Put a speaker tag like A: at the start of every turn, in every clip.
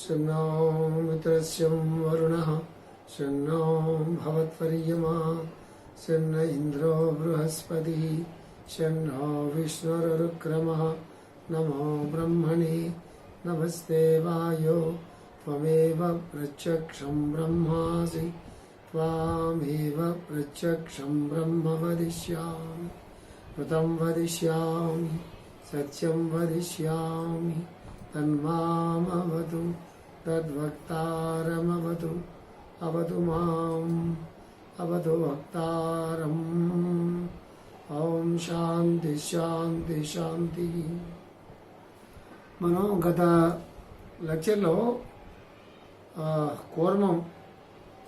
A: शन्नो मित्रस्यं वरुणः शन्नो भवत्वर्यमा शन्न इन्द्रो बृहस्पतिः शन्नो विष्णुरुक्रमः नमो ब्रह्मणे नमस्ते वायो त्वमेव प्रत्यक्षं ब्रह्मासि त्वामेव प्रत्यक्षं ब्रह्म वदिष्यामि कृतं वदिष्यामि सत्यं वदिष्यामि तन्मामवतु तद्वक्तारमवतु अवतु माम् अवतु वक्तारम् ఓం శాంతి శాంతి శాంతి మనం గత లెక్చర్లో ఆ, కూర్మం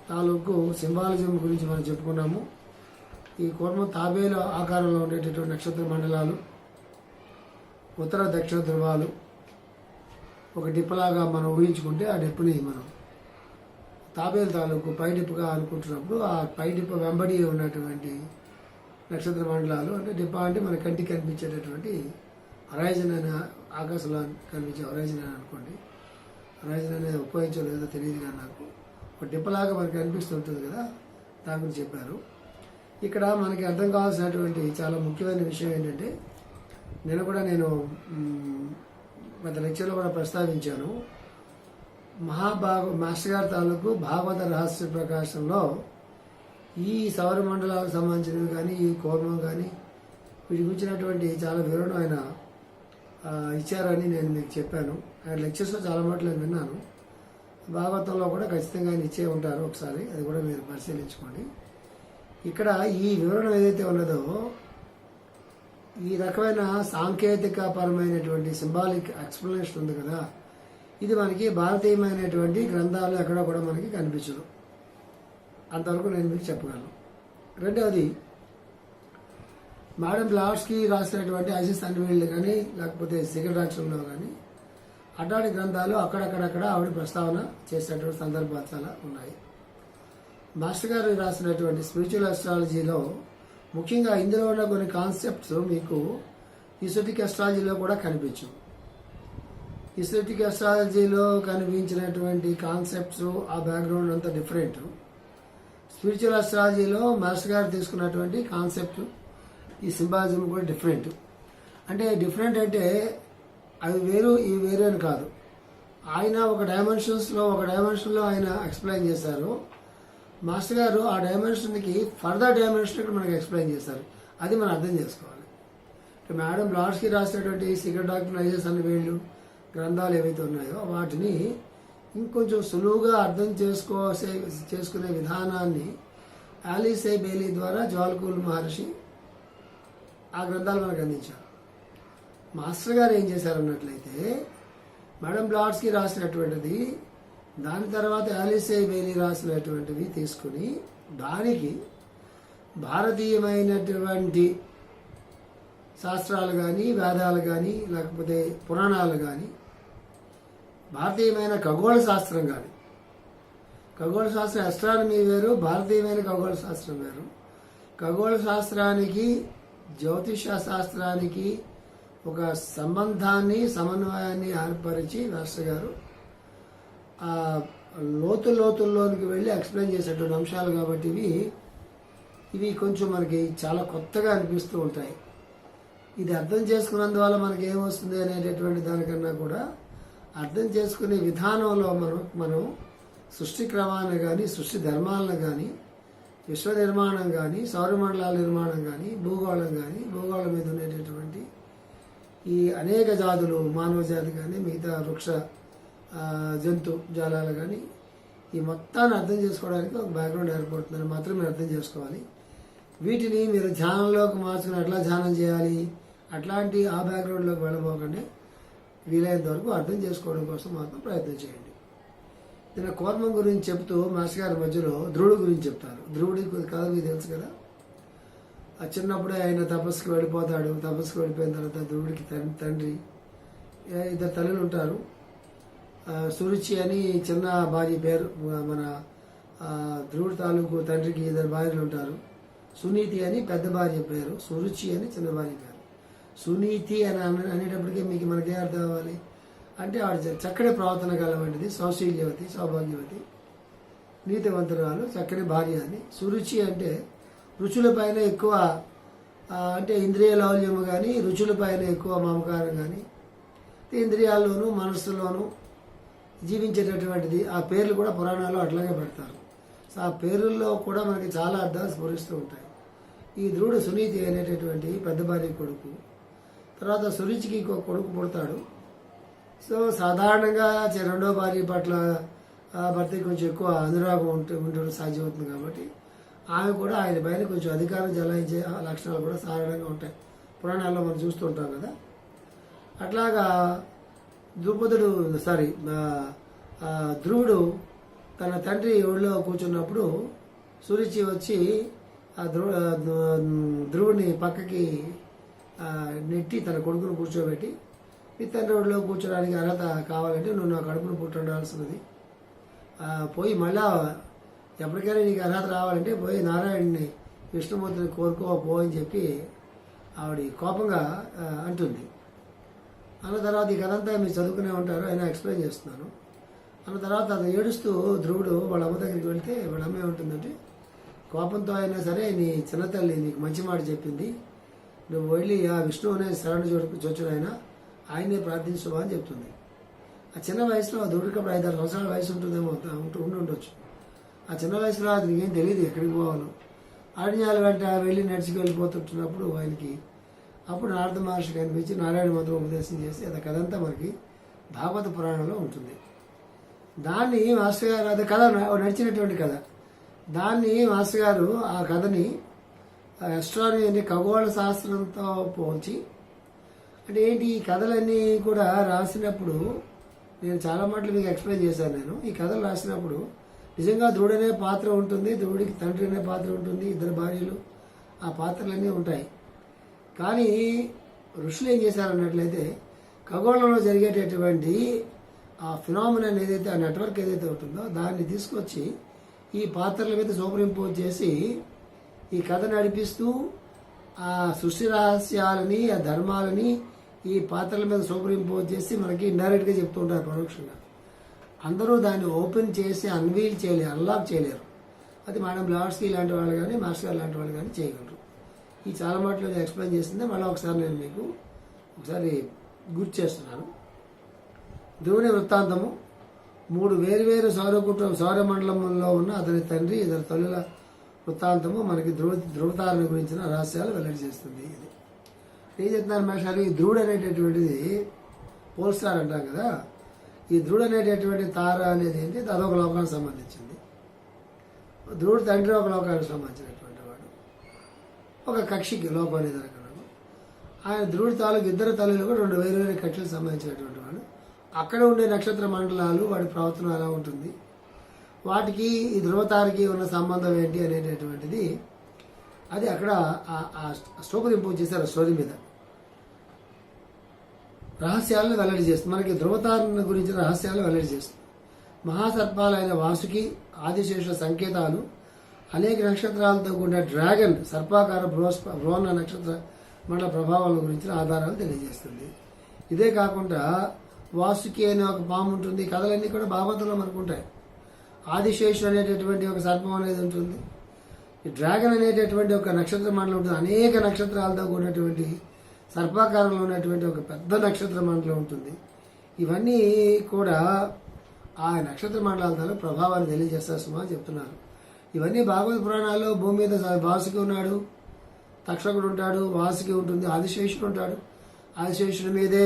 A: తాలూకు సింబాలిజం గురించి మనం చెప్పుకున్నాము ఈ కూర్మం తాబేలు ఆకారంలో ఉండేటటువంటి నక్షత్ర మండలాలు ఉత్తర దక్షిణ ధ్రువాలు ఒక డిప్పలాగా మనం ఊహించుకుంటే ఆ డిప్పని మనం. తాబేలు తాలూకు పైడిప్పుగా అనుకుంటున్నప్పుడు ఆ పై డిప్ప వెంబడి ఉన్నటువంటి నక్షత్ర మండలాలు అంటే డిప్ప అంటే మన కంటికి కనిపించేటటువంటి హరైజన్ అనే ఆకాశంలో కనిపించే హరైజన్ అని అనుకోండి. హరైజన్ అనేది ఉపయోగించో లేదో తెలియదు కానీ నాకు. ఒక డిప్పలాగా మనకి కనిపిస్తుంటుంది కదా దాని గురించి చెప్పారు. ఇక్కడ మనకి అర్థం కావాల్సినటువంటి చాలా ముఖ్యమైన విషయం ఏంటంటే నేను కూడా నేను గత లెక్చర్లో కూడా ప్రస్తావించాను మహాభాగ మాస్టర్ గారి తాలూకు భాగవత రహస్య ప్రకాశంలో ఈ సౌర మండలాలకు సంబంధించినవి కానీ ఈ కోర్మం కానీ వీటి గురించినటువంటి చాలా వివరణ ఆయన ఇచ్చారని నేను మీకు చెప్పాను. ఆయన లెక్చర్స్లో చాలా మాటలు నేను విన్నాను. భాగవతంలో కూడా ఖచ్చితంగా ఆయన ఇచ్చే ఉంటారు ఒకసారి అది కూడా మీరు పరిశీలించుకోండి. ఇక్కడ ఈ వివరణ ఏదైతే ఉన్నదో ఈ రకమైన సాంకేతిక పరమైనటువంటి సింబాలిక్ ఎక్స్ప్లెనేషన్ ఉంది కదా ఇది మనకి భారతీయమైనటువంటి గ్రంథాలు ఎక్కడ కూడా మనకి కనిపించదు. అంతవరకు నేను మీకు చెప్పగలను. రెండవది మేడం బ్లాస్కి రాసినటువంటి ఐసిస్ అన్వీళ్ళు కానీ లేకపోతే సిగరెట్ రాక్షంలో కానీ అట్లాంటి గ్రంథాలు అక్కడక్కడక్కడ ఆవిడ ప్రస్తావన చేసినటువంటి సందర్భాలు చాలా ఉన్నాయి. మాస్టర్ గారు రాసినటువంటి స్పిరిచువల్ అస్ట్రాలజీలో ముఖ్యంగా ఇందులో ఉన్న కొన్ని కాన్సెప్ట్స్ మీకు ఈసోటిక్ అస్ట్రాలజీలో కూడా కనిపించు. ఇసోటిక్ అస్ట్రాలజీలో కనిపించినటువంటి కాన్సెప్ట్స్ ఆ బ్యాక్గ్రౌండ్ అంతా డిఫరెంట్ స్పిరిచువల్ అస్ట్రాలజీలో మాస్టర్ గారు తీసుకున్నటువంటి కాన్సెప్ట్ ఈ సింబాలిజం కూడా డిఫరెంట్ అంటే డిఫరెంట్ అంటే అవి వేరు ఇవి వేరు అని కాదు. ఆయన ఒక డైమెన్షన్స్లో ఒక డైమెన్షన్లో ఆయన ఎక్స్ప్లెయిన్ చేశారు. మాస్టర్ గారు ఆ డైమెన్షన్కి ఫర్దర్ డైమెన్షన్ ఇక్కడ మనకు ఎక్స్ప్లెయిన్ చేశారు. అది మనం అర్థం చేసుకోవాలి. ఇప్పుడు మేడం లాడ్స్కి రాసినటువంటి సీక్రెట్ డాక్టరైజెస్ అనే వీళ్ళు గ్రంథాలు ఏవైతే ఉన్నాయో వాటిని ఇంకొంచెం సులువుగా అర్థం చేసుకోసే చేసుకునే విధానాన్ని ఆలీసే బేలీ ద్వారా జ్వాల్కూల్ మహర్షి ఆ గ్రంథాలు మనకు అందించారు. మాస్టర్ గారు ఏం చేశారు అన్నట్లయితే మేడం బ్లాడ్స్కి రాసినటువంటిది దాని తర్వాత ఆలిసే బెయిలీ రాసినటువంటివి తీసుకుని దానికి భారతీయమైనటువంటి శాస్త్రాలు కానీ వేదాలు కానీ లేకపోతే పురాణాలు కానీ భారతీయమైన ఖగోళ శాస్త్రం కానీ ఖగోళ శాస్త్రం అస్ట్రానమీ వేరు భారతీయమైన ఖగోళ శాస్త్రం వేరు. ఖగోళ శాస్త్రానికి జ్యోతిష శాస్త్రానికి ఒక సంబంధాన్ని సమన్వయాన్ని ఏర్పరిచి మాస్టర్ గారు లోతు లోతుల్లోనికి వెళ్ళి ఎక్స్ప్లెయిన్ చేసేటువంటి అంశాలు కాబట్టి ఇవి ఇవి కొంచెం మనకి చాలా కొత్తగా అనిపిస్తూ ఉంటాయి. ఇది అర్థం చేసుకున్నందువల్ల మనకి ఏమొస్తుంది అనేటటువంటి దానికన్నా కూడా అర్థం చేసుకునే విధానంలో మనం మనం సృష్టి క్రమాన్ని కానీ సృష్టి ధర్మాలను కానీ విశ్వ నిర్మాణం కానీ సౌరమండలాల నిర్మాణం కానీ భూగోళం కానీ భూగోళం మీద ఉండేటటువంటి ఈ అనేక జాతులు మానవ జాతి కానీ మిగతా వృక్ష జంతు జాలాలు కానీ ఈ మొత్తాన్ని అర్థం చేసుకోవడానికి ఒక బ్యాక్గ్రౌండ్ ఏర్పడుతుందని మాత్రం మీరు అర్థం చేసుకోవాలి. వీటిని మీరు ధ్యానంలోకి మార్చుకుని ఎట్లా ధ్యానం చేయాలి. అట్లాంటి ఆ బ్యాక్గ్రౌండ్లోకి వెళ్ళబోకండి. వీలైనంత వరకు అర్థం చేసుకోవడం కోసం మాత్రం ప్రయత్నం చేయండి. నేను కోర్మం గురించి చెప్తూ మాస్టర్ గారి మధ్యలో ధ్రువుడి గురించి చెప్తారు. ధ్రువుడి కథ మీకు తెలుసు కదా? ఆ చిన్నప్పుడే ఆయన తపస్సుకు వెళ్ళిపోతాడు. తపస్సుకు వెళ్ళిపోయిన తర్వాత ధ్రువుడికి తండ్రి ఇద్దరు తల్లులు ఉంటారు. సురుచి అని చిన్న బాజీ పేరు మన ధ్రువుడు తాలూకు తండ్రికి ఇద్దరు భార్యలు ఉంటారు. సునీతి అని పెద్ద భార్య పేరు సురుచి అని చిన్న భార్య పేరు. సునీతి అని అనేటప్పటికీ మీకు మనకే అర్థం అవ్వాలి? అంటే ఆవిడ చక్కటి ప్రవర్తన గలవంటిది సౌశీల్యవతి సౌభాగ్యవతి నీతివంతురాలు చక్కని భార్య అని. సురుచి అంటే రుచులపైన ఎక్కువ అంటే ఇంద్రియ లౌల్యము కానీ రుచులపైన ఎక్కువ మమకారం కానీ ఇంద్రియాల్లోనూ మనసులోనూ జీవించేటటువంటిది. ఆ పేర్లు కూడా పురాణాల్లో అట్లాగే పెడతారు. సో ఆ పేర్లలో కూడా మనకి చాలా అర్థాలు స్ఫురిస్తూ ఉంటాయి. ఈ ధ్రువుడు సునీతి అనేటటువంటి పెద్ద భార్య కొడుకు తర్వాత సురుచికి ఇంకో కొడుకు పుడతాడు. సో సాధారణంగా రెండో భార్య పట్ల భర్తకి కొంచెం ఎక్కువ అనురాగం ఉంటే ఉండడం సాధ్యమవుతుంది కాబట్టి ఆమె కూడా ఆయన పైన కొంచెం అధికారం జలాయించే ఆ లక్షణాలు కూడా సాధారణంగా ఉంటాయి. పురాణాల్లో మనం చూస్తూ ఉంటాం కదా. అట్లాగా ద్రుపదుడు సారీ ధ్రువుడు తన తండ్రి ఒళ్ళో కూర్చున్నప్పుడు సూరిచి వచ్చి ఆ ధ్రువ ఆ, ధ్రువుని పక్కకి నెట్టి తన కొడుకును కూర్చోబెట్టి మీ తండ్రి ఒడిలో కూర్చోడానికి అర్హత కావాలంటే నువ్వు నా కడుపును పుట్టుండాల్సినది. పోయి మళ్ళా ఎప్పటికైనా నీకు అర్హత రావాలంటే పోయి నారాయణుని విష్ణుమూర్తిని కోరుకో పో అని చెప్పి ఆవిడ కోపంగా అంటుంది. అన్న తర్వాత ఈ కథంతా మీరు చదువుకునే ఉంటారు ఆయన ఎక్స్ప్లెయిన్ చేస్తున్నాను. అన్న తర్వాత అది ఏడుస్తూ ధ్రువుడు వాళ్ళ అమ్మ దగ్గరికి వెళ్తే వాళ్ళ అమ్మ ఏమంటుందంటే కోపంతో అయినా సరే నీ చిన్నతల్లి నీకు మంచి మాట చెప్పింది. నువ్వు వెళ్ళి ఆ విష్ణువు అనే శరణు చోటు చొచ్చుడు ఆయన ఆయనే ప్రార్థించువా అని చెప్తుంది. ఆ చిన్న వయసులో ఆ ధ్రువుడికి అప్పుడు ఐదారు సంవత్సరాల వయసు ఉంటుందేమో ఉంటూ ఉండి ఉండొచ్చు. ఆ చిన్న వయసులో అతనికి ఏం తెలియదు ఎక్కడికి పోవాలో. ఆడిన్యాల వెంట వెళ్ళి నడిచి వెళ్ళిపోతుంటున్నప్పుడు ఆయనకి అప్పుడు నారద మహర్షి కనిపించి నారాయణ మంత్రం ఉపదేశం చేసి అది కథంతా మనకి భాగవత పురాణంలో ఉంటుంది. దాన్ని మాస్టర్ గారు అది కథ నడిచినటువంటి కథ. దాన్ని మాస్టర్ గారు ఆ కథని అస్ట్రానమీ ఖగోళ శాస్త్రంతో పోల్చి అంటే ఏంటి ఈ కథలన్నీ కూడా రాసినప్పుడు నేను చాలా మాటలు మీకు ఎక్స్ప్లెయిన్ చేశాను నేను. ఈ కథలు రాసినప్పుడు నిజంగా ధ్రుడనే పాత్ర ఉంటుంది ధ్రువుడికి తండ్రి అనే పాత్ర ఉంటుంది ఇద్దరు భార్యలు ఆ పాత్రలన్నీ ఉంటాయి. కానీ ఋషులు ఏం చేశారన్నట్లయితే ఖగోళంలో జరిగేటటువంటి ఆ ఫినామినన్ ఏదైతే ఆ నెట్వర్క్ ఏదైతే ఉంటుందో దాన్ని తీసుకొచ్చి ఈ పాత్రల మీద సూపర్ ఇంపోజ్ చేసి ఈ కథ నడిపిస్తూ ఆ సృష్టి రహస్యాలని ఆ ధర్మాలని ఈ పాత్రల మీద సూపర్ ఇంపోజ్ చేసి మనకి ఇండైరెక్ట్గా చెప్తూ ఉంటారు పరోక్షంగా. అందరూ దాన్ని ఓపెన్ చేసి అన్వీల్ చేయలేరు అన్లాక్ చేయలేరు. అది మేడం బ్లాడ్స్కి ఇలాంటి వాళ్ళు కానీ మాస్టర్ గారు లాంటి వాళ్ళు కానీ చేయగలరు. ఈ చాలా మాటలు ఎక్స్ప్లెయిన్ చేసిందే మళ్ళీ ఒకసారి నేను మీకు ఒకసారి గుర్తు చేస్తున్నాను. ధ్రువుని వృత్తాంతము మూడు వేరువేరు సౌర కుటుంబం సౌరమండలంలో ఉన్న అతని తండ్రి ఇతని తల్లుల వృత్తాంతము మనకి ధ్రువ ధ్రువతారణ గురించిన రహస్యాలు వెల్లడి చేస్తుంది ఇది. ఏం చెప్తున్నారు మేషాలు ఈ ధ్రువుడు అనేటటువంటిది పోల్స్టార్ అంటాం కదా. ఈ ధ్రువుడు అనేటటువంటి తార అనేది ఏంటి? అదొక లోకానికి సంబంధించింది. ధ్రువుడు తండ్రి ఒక లోకానికి సంబంధించినట్టు ఒక కక్షికి లోకం అనేది ఆయన ధ్రువుడి తాలూకు ఇద్దరు తల్లులు కూడా రెండు వేరు వేరు కక్షలకు సంబంధించినటువంటి వాడు అక్కడ ఉండే నక్షత్ర మండలాలు వాడి ప్రవర్తన ఎలా ఉంటుంది? వాటికి ఈ ధ్రువతారకి ఉన్న సంబంధం ఏంటి అనేటటువంటిది అది అక్కడ ఆ- ఇంపోజ్ చేశారు స్టోరీ మీద. రహస్యాలను వెల్లడి చేస్తుంది. మనకి ధ్రువతారణ గురించి రహస్యాలు వెల్లడి చేస్తుంది. మహాసర్పాలైన వాసుకి ఆదిశేష సంకేతాలు అనేక నక్షత్రాలతో కూడిన డ్రాగన్ సర్పాకార బ్రోస్ బ్రోన్న నక్షత్ర మండల ప్రభావాల గురించిన ఆధారాలు తెలియజేస్తుంది. ఇదే కాకుండా వాసుకి అనే ఒక పాము ఉంటుంది. కథలన్నీ కూడా భాగవతంలో మనకు ఉంటాయి. ఆదిశేషుడు అనేటటువంటి ఒక సర్పం అనేది ఉంటుంది. ఈ డ్రాగన్ అనేటటువంటి ఒక నక్షత్ర మండలం ఉంటుంది. అనేక నక్షత్రాలతో కూడినటువంటి సర్పాకారంలో ఉన్నటువంటి ఒక పెద్ద నక్షత్ర మండలం ఉంటుంది. ఇవన్నీ కూడా ఆ నక్షత్ర మండలాలతో ప్రభావాన్ని తెలియజేస్తారు సుమా చెప్తున్నారు. ఇవన్నీ భాగవత పురాణాల్లో భూమి మీద వాసుకి ఉన్నాడు. తక్షకుడు ఉంటాడు వాసుకి ఉంటుంది ఆదిశేషుడు ఉంటాడు. ఆదిశేషుడి మీదే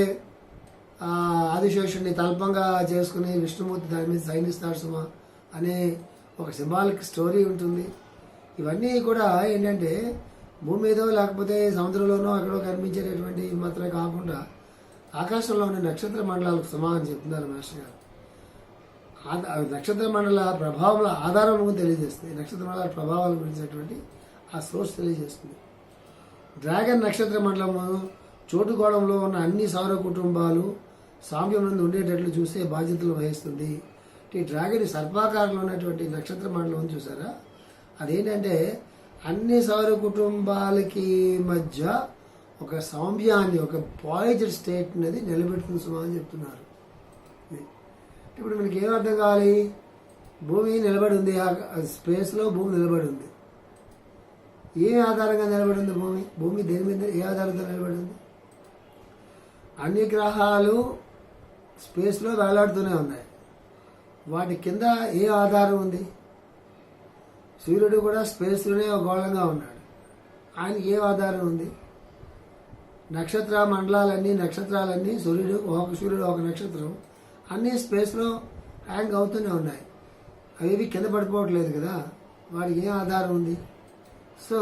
A: ఆదిశేషుడిని తల్పంగా చేసుకుని విష్ణుమూర్తి దాని మీద సైనిస్తాడు సుమా అనే ఒక సింబాలిక్ స్టోరీ ఉంటుంది. ఇవన్నీ కూడా ఏంటంటే భూమి మీదో లేకపోతే సముద్రంలోనో అక్కడో కనిపించేటటువంటి మాత్రమే కాకుండా ఆకాశంలో ఉన్న నక్షత్ర మండలాలకు సమానం చెప్తున్నారు మాస్టర్ గారు. నక్షత్ర మండల ప్రభావం ఆధారం తెలియజేస్తుంది. నక్షత్ర మండల ప్రభావాల గురించినటువంటి ఆ సోర్స్ తెలియజేస్తుంది. డ్రాగన్ నక్షత్ర మండలము చోటుకోవడంలో ఉన్న అన్ని సౌర కుటుంబాలు సామ్యం నుండి ఉండేటట్లు చూసే బాధ్యతలు వహిస్తుంది. ఈ డ్రాగన్ సర్పాకారంలో ఉన్నటువంటి నక్షత్ర మండలం ఉంది చూసారా? అదేంటంటే అన్ని సౌర కుటుంబాలకి మధ్య ఒక సౌమ్యాన్ని ఒక పాయిజర్ స్టేట్ అనేది నిలబెట్టుకుని సుమా అని చెప్తున్నారు. ఇప్పుడు మనకి ఏం అర్థం కావాలి? భూమి నిలబడి ఉంది. ఆ స్పేస్లో భూమి నిలబడి ఉంది. ఏ ఆధారంగా నిలబడి ఉంది భూమి? భూమి దేని మీద ఏ ఆధారంగా నిలబడి ఉంది? అన్ని గ్రహాలు స్పేస్లో వేలాడుతూనే ఉన్నాయి. వాటి కింద ఏ ఆధారం ఉంది? సూర్యుడు కూడా స్పేస్లోనే ఒక గోళంగా ఉన్నాడు. ఆయనకి ఏ ఆధారం ఉంది? నక్షత్ర మండలాలన్నీ నక్షత్రాలన్నీ సూర్యుడు ఒక సూర్యుడు ఒక నక్షత్రం. అన్నీ స్పేస్లో హ్యాంగ్ అవుతూనే ఉన్నాయి. అవి కింద పడిపోవట్లేదు కదా వాడికి ఏం ఆధారం ఉంది? సో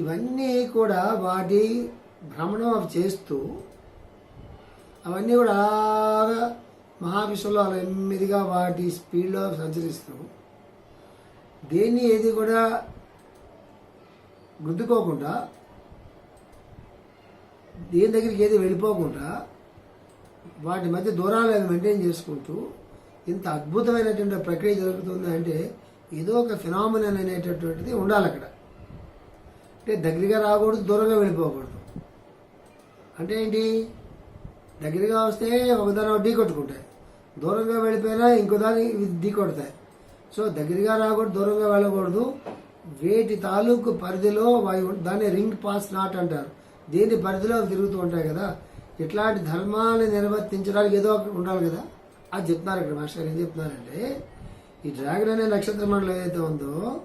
A: ఇవన్నీ కూడా వాటి భ్రమణం అవి చేస్తూ అవన్నీ కూడా మహావిశ్వంలో అలా నెమ్మదిగా వాటి స్పీడ్లో సంచరిస్తూ దేన్ని ఏది కూడా గుద్దుకోకుండా దేని దగ్గరికి ఏది వెళ్ళిపోకుండా వాటి మధ్య దూరాలను మెయింటైన్ చేసుకుంటూ ఇంత అద్భుతమైనటువంటి ప్రక్రియ జరుగుతుంది అంటే ఏదో ఒక ఫినామినన్ అనేటటువంటిది ఉండాలి అక్కడ. అంటే దగ్గరగా రాకూడదు దూరంగా వెళ్ళిపోకూడదు. అంటే ఏంటి? దగ్గరగా వస్తే ఒకదాని ఢీ కొట్టుకుంటాయి. దూరంగా వెళ్ళిపోయినా ఇంకోదాని ఢీ కొడతాయి. సో దగ్గరగా రాకూడదు దూరంగా వెళ్ళకూడదు. వేటి తాలూకు పరిధిలో వాయు దాన్ని రింగ్ పాస్ నాట్ అంటారు. దేని పరిధిలో తిరుగుతూ ఉంటాయి కదా? ఇట్లాంటి ధర్మాన్ని నిర్వర్తించడానికి ఏదో ఒకటి ఉండాలి కదా. అది చెప్తున్నారు ఇక్కడ మాస్టర్ ఏం చెప్తున్నారంటే ఈ డ్రాగన్ అనే నక్షత్ర మండలం ఏదైతే ఉందో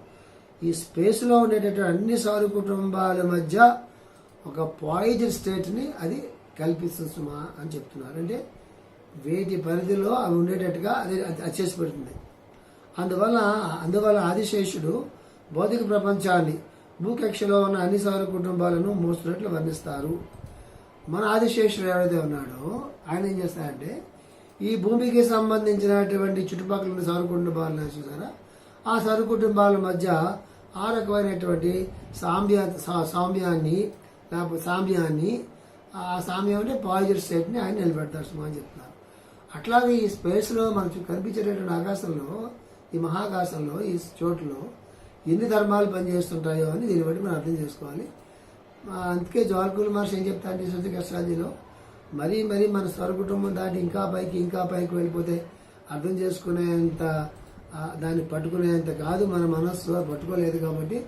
A: ఈ స్పేస్లో ఉండేటటువంటి అన్ని సారు కుటుంబాల మధ్య ఒక పాయిజన్ స్టేట్ని అది కల్పిస్తుంది సుమా అని చెప్తున్నారు. అంటే వేటి పరిధిలో అవి ఉండేటట్టుగా అది అది చేసి పెడుతుంది. అందువల్ల అందువల్ల ఆదిశేషుడు భౌతిక ప్రపంచాన్ని భూకక్షలో ఉన్న అన్ని సౌర కుటుంబాలను మోస్తున్నట్లు వర్ణిస్తారు. మన ఆదిశేషుడు ఎవరైతే ఉన్నాడో ఆయన ఏం చేస్తారంటే ఈ భూమికి సంబంధించినటువంటి చుట్టుపక్కల ఉన్న సౌర కుటుంబాలు చూసారా? ఆ సౌర కుటుంబాల మధ్య ఆ రకమైనటువంటి సామ్య సా- సామ్యాన్ని లేకపోతే సామ్యాన్ని ఆ సామ్యం అంటే పాజిటివ్ స్టేట్ని ఆయన నిలబెడతారు సుమా అని చెప్తున్నారు. అట్లాగే ఈ స్పేస్లో మనకు కనిపించేటటువంటి ఆకాశంలో ఈ మహాకాశంలో ఈ చోట్లో ఎన్ని ధర్మాలు పనిచేస్తుంటాయో అని దీన్ని బట్టి మనం అర్థం చేసుకోవాలి. అందుకే జవాల్కుల్ మహర్షి ఏం చెప్తా అంటే శుద్ధి కష్టాదిలో మరీ మరీ మన స్వరకుటుంబం దాటి ఇంకా పైకి ఇంకా పైకి వెళ్ళిపోతే అర్థం చేసుకునేంత దాన్ని పట్టుకునేంత కాదు మన మనస్సు పట్టుకోలేదు కాబట్టి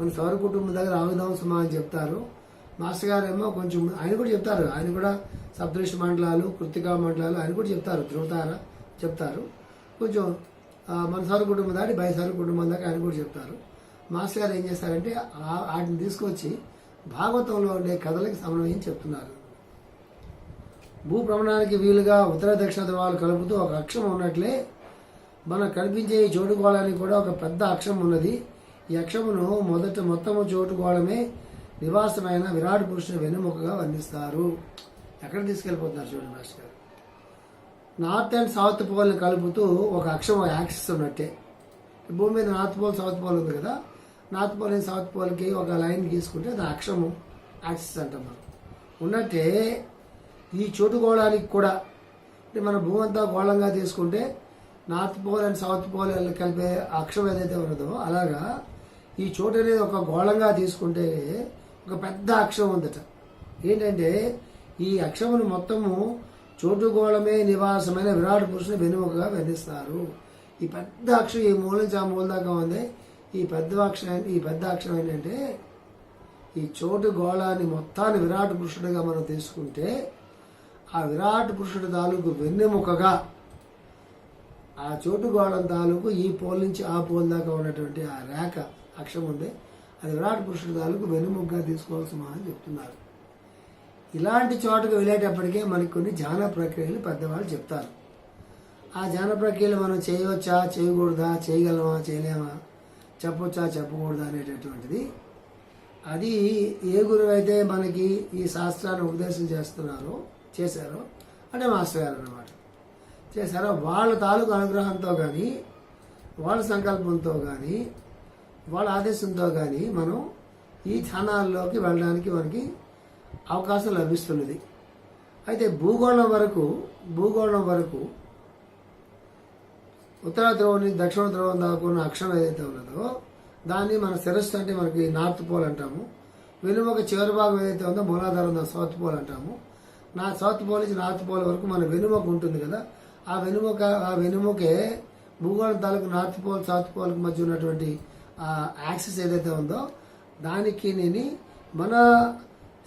A: మన సౌర కుటుంబం దగ్గర ఆగుదాం సుమా అని చెప్తారు. మాస్టర్ గారేమో కొంచెం ఆయన కూడా చెప్తారు. ఆయన కూడా సప్తృషి మండలాలు కృతికా మండలాలు ఆయన కూడా చెప్తారు. ధృవతార చెప్తారు. కొంచెం మన సౌర కుటుంబం దాటి బయట కుటుంబం దాకా ఆయన కూడా చెప్తారు. మాస్టర్ గారు ఏం చేస్తారంటే వాటిని తీసుకొచ్చి భాగవతంలో ఉండే కథలకి సమన్వయం చెప్తున్నారు. భూభ్రమణానికి వీలుగా ఉత్తర దక్షిణ ధ్రువాలు కలుపుతూ ఒక అక్షం ఉన్నట్లే మనకు కనిపించే ఈ చోటుగోళానికి కూడా ఒక పెద్ద అక్షం ఉన్నది. ఈ అక్షమును మొదట మొత్తము చోటుగోళమే నివాసమైన విరాట్ పురుషుని వెన్నెముకగా వర్ణిస్తారు. ఎక్కడ తీసుకెళ్ళిపోతున్నారు చూడండి మాస్టర్ గారు. నార్త్ అండ్ సౌత్ పోల్ని కలుపుతూ ఒక అక్షం యాక్సిస్ ఉన్నట్టే. భూమి మీద నార్త్ పోల్ సౌత్ పోల్ ఉంది కదా? నార్త్ పోల్ సౌత్ పోల్కి ఒక లైన్ గీసుకుంటే అది అక్షము యాక్సిస్ అంటాం మనం. ఉన్నట్టే ఈ చోటు గోళానికి కూడా అంటే మన భూమి అంతా గోళంగా తీసుకుంటే north pole and south pole కలిపే అక్షం ఏదైతే ఉన్నదో అలాగా ఈ చోటు అనేది ఒక గోళంగా తీసుకుంటే ఒక పెద్ద అక్షం ఉందట. ఏంటంటే ఈ అక్షమును మొత్తము చోటు గోళమే నివాసమైన విరాట్ పురుషుని వెనుముకగా వర్ణిస్తారు ఈ పెద్ద అక్షరం ఈ మూల నుంచి ఆ మూల దాకా ఉంది. ఈ పెద్ద అక్షరం ఈ పెద్ద అక్షరం ఏంటంటే ఈ చోటు గోళాన్ని మొత్తాన్ని విరాట్ పురుషుడిగా మనం తీసుకుంటే ఆ విరాట్ పురుషుడి తాలూకు వెన్నెముకగా ఆ చోటు గోళం తాలూకు ఈ పోల్ నుంచి ఆ పోల్ దాకా ఉన్నటువంటి ఆ రేఖ అక్షం ఉంది. అది విరాట్ పురుషుడి తాలూకు వెన్నెముకగా తీసుకోవాల్సిన అని చెప్తున్నారు. ఇలాంటి చోటుకు వెళ్ళేటప్పటికే మనకి కొన్ని ధ్యాన ప్రక్రియలు పెద్దవాళ్ళు చెప్తారు. ఆ ధ్యాన ప్రక్రియలు మనం చేయవచ్చా? చేయకూడదా? చేయగలమా? చేయలేమా? చెప్పొచ్చా చెప్పకూడదా అనేటటువంటిది. అది ఏ గురువు అయితే మనకి ఈ శాస్త్రాన్ని ఉపదేశం చేస్తున్నారో చేశారో అంటే మాస్టర్ గారు అన్నమాట. చేశారో వాళ్ళ తాలూకు అనుగ్రహంతో కానీ వాళ్ళ సంకల్పంతో కానీ వాళ్ళ ఆదేశంతో కానీ మనం ఈ ధ్యానాల్లోకి వెళ్ళడానికి మనకి అవకాశం లభిస్తున్నది. అయితే భూగోళం వరకు భూగోళం వరకు ఉత్తర ధ్రువం నుంచి దక్షిణ ధ్రువం దాకా ఉన్న అక్షరం ఏదైతే ఉన్నదో దాన్ని మన శిరస్సు అంటే మనకి నార్త్ పోల్ అంటాము. వెనుముక చివరి భాగం ఏదైతే ఉందో మూలాధారం దాన్ని సౌత్ పోల్ అంటాము. నా సౌత్ పోల్ నుంచి నార్త్ పోల్ వరకు మన వెనుముక ఉంటుంది కదా. ఆ వెనుముక ఆ వెనుముకే భూగోళం తాలూకు నార్త్ పోల్ సౌత్ పోల్కి మధ్య ఉన్నటువంటి ఆ యాక్సిస్ ఏదైతే ఉందో దానికి నేను మన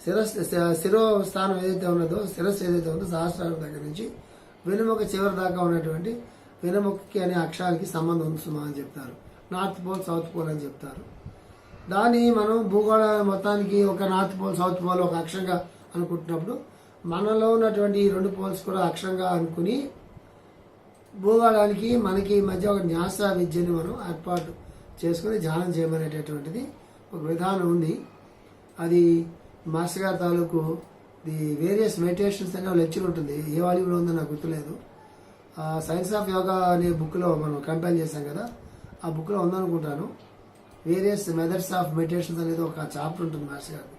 A: శిరస్ శిరో స్థానం ఏదైతే ఉన్నదో శిరస్సు ఏదైతే ఉందో సహస్రాల దగ్గర నుంచి వెనుముక చివరి దాకా ఉన్నటువంటి వెనుముకకి అనే అక్షరానికి సంబంధం ఉంది సుమా అని చెప్తారు. నార్త్ పోల్ సౌత్ పోల్ అని చెప్తారు. దాన్ని మనం భూగోళ మొత్తానికి ఒక నార్త్ పోల్ సౌత్ పోల్ ఒక అక్షరంగా అనుకుంటున్నప్పుడు మనలో ఉన్నటువంటి ఈ రెండు పోల్స్ కూడా అక్షరంగా అనుకుని భూగోళానికి మనకి మధ్య ఒక న్యాస విద్యని మనం ఏర్పాటు చేసుకుని ధ్యానం చేయమనేటటువంటిది ఒక విధానం ఉంది. అది మాస్టర్ గారి తాలూకు ది వేరియస్ మెడిటేషన్స్ అనే లెక్చర్ ఉంటుంది. ఏ వాల్యూలో ఉందో నాకు గుర్తులేదు. సైన్స్ ఆఫ్ యోగా అనే బుక్లో మనం కంపైల్ చేశాం కదా ఆ బుక్లో ఉందనుకుంటాను. వేరియస్ మెథడ్స్ ఆఫ్ మెడిటేషన్స్ అనేది ఒక చాప్టర్ ఉంటుంది మాస్టర్ గారు.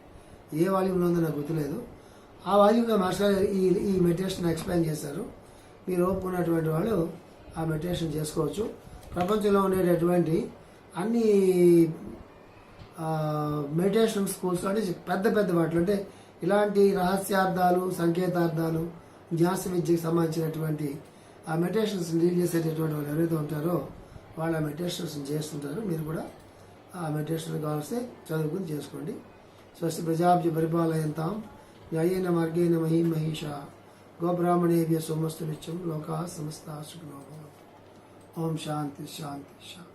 A: ఏ వాల్యూమ్లో ఉందో నాకు గుర్తులేదు. ఆ వాల్యూమ్గా మాస్టర్ గారు ఈ ఈ మెడిటేషన్ ఎక్స్ప్లెయిన్ చేశారు. మీరు ఓపుకున్నటువంటి వాళ్ళు ఆ మెడిటేషన్ చేసుకోవచ్చు. ప్రపంచంలో ఉండేటటువంటి అన్ని మెడిటేషన్ స్కూల్స్ అంటే పెద్ద పెద్ద వాటిలో అంటే ఇలాంటి రహస్యార్థాలు సంకేతార్థాలు న్యాస విద్యకు సంబంధించినటువంటి ఆ మెడిటేషన్స్ డీల్ చేసేటటువంటి వాళ్ళు ఎవరైతే ఉంటారో వాళ్ళు ఆ మెడిటేషన్స్ చేస్తుంటారు. మీరు కూడా ఆ మెడిటేషన్ కావాల్సి చదువుకుని చేసుకోండి. స్వస్తి ప్రజాభ్య పరిపాలయంతాం. న్యాయేన మార్గేణ మహీ మహిష. గోబ్రాహ్మణేభ్య సోమస్తు నిత్యం లోకా సమస్త సుఖినో ఓం శాంతి శాంతి శాంతి.